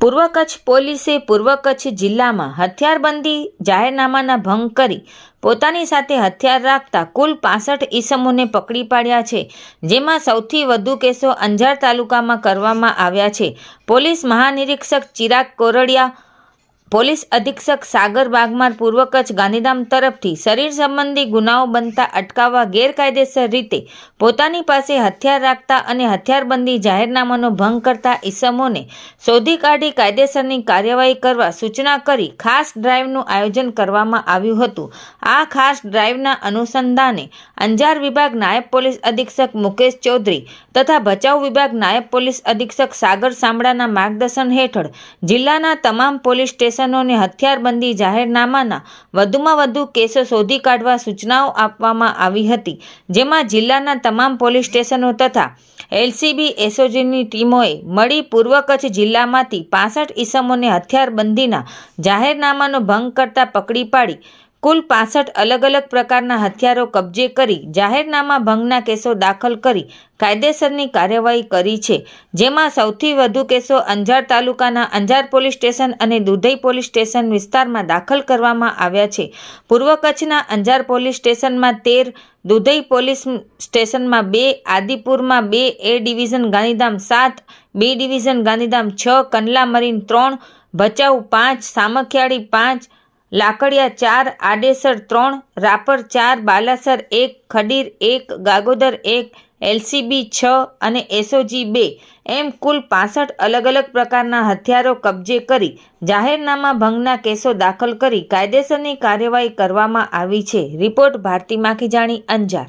પૂર્વ કચ્છ પોલીસે પૂર્વ કચ્છ જિલ્લામાં હથિયારબંધી જાહેરનામાના ભંગ કરી પોતાની સાથે હથિયાર રાખતા કુલ પાસઠ ઈસમોને પકડી પાડ્યા છે, જેમાં સૌથી વધુ કેસો અંજાર તાલુકામાં કરવામાં આવ્યા છે. પોલીસ મહાનિરીક્ષક ચિરાગ કોરડિયા પોલીસ અધિક્ષક સાગર વાઘમાર પૂર્વ કચ્છ ગાંધીધામ તરફથી શરીર સંબંધી ગુનાઓ બનતા અટકાવવા ગેરકાયદેસર રીતે પોતાની પાસે હથિયાર રાખતા અને હથિયારબંધી જાહેરનામાનો ભંગ કરતા ઈસમોને શોધી કાઢી કાયદેસરની કાર્યવાહી કરવા સૂચના કરી ખાસ ડ્રાઈવનું આયોજન કરવામાં આવ્યું હતું. આ ખાસ ડ્રાઈવના અનુસંધાને અંજાર વિભાગ નાયબ પોલીસ અધિક્ષક મુકેશ ચૌધરી તથા ભચાઉ વિભાગ નાયબ પોલીસ અધિક્ષક સાગર સાંબળાના માર્ગદર્શન હેઠળ જિલ્લાના તમામ પોલીસ સ્ટેશનોને હથિયારબંધી જાહેરનામાના વધુમાં વધુ કેસો શોધી કાઢવા સૂચનાઓ આપવામાં આવી હતી, જેમાં જિલ્લાના તમામ પોલીસ સ્ટેશનો તથા એલસીબી એસઓજીની ટીમોએ મળી પૂર્વ કચ્છ જિલ્લામાંથી પાસઠ ઈસમોને હથિયારબંધીના જાહેરનામાનો ભંગ કરતા પકડી પાડી કુલ પાસઠ અલગ અલગ પ્રકારના હથિયારો કબજે કરી જાહેરનામા ભંગના કેસો દાખલ કરી કાયદેસરની કાર્યવાહી કરી છે. જેમાં સૌથી વધુ કેસો અંજાર તાલુકાના અંજાર પોલીસ સ્ટેશન અને દુધઈ પોલીસ સ્ટેશન વિસ્તારમાં દાખલ કરવામાં આવ્યા છે. પૂર્વ કચ્છના અંજાર પોલીસ સ્ટેશનમાં તેર, દુધઈ પોલીસ સ્ટેશનમાં બે, આદિપુરમાં બે, એ ડિવિઝન ગાંધીધામ સાત, બી ડિવિઝન ગાંધીધામ છ, કંડલા મરીન ત્રણ, ભચાઉ પાંચ, સામખિયાળી પાંચ લાકડિયા ચાર, આડેસર ત્રણ, રાપર ચાર, બાલાસર એક, ખડીર એક, ગાગોદર એક, એલસીબી છ અને એસઓજી બે. એમ કુલ પાસઠ અલગ અલગ પ્રકારના હથિયારો કબજે કરી જાહેરનામા ભંગના કેસો દાખલ કરી કાયદેસરની કાર્યવાહી કરવામાં આવી છે. રિપોર્ટ ભારતી માખીજાણી અંજાર.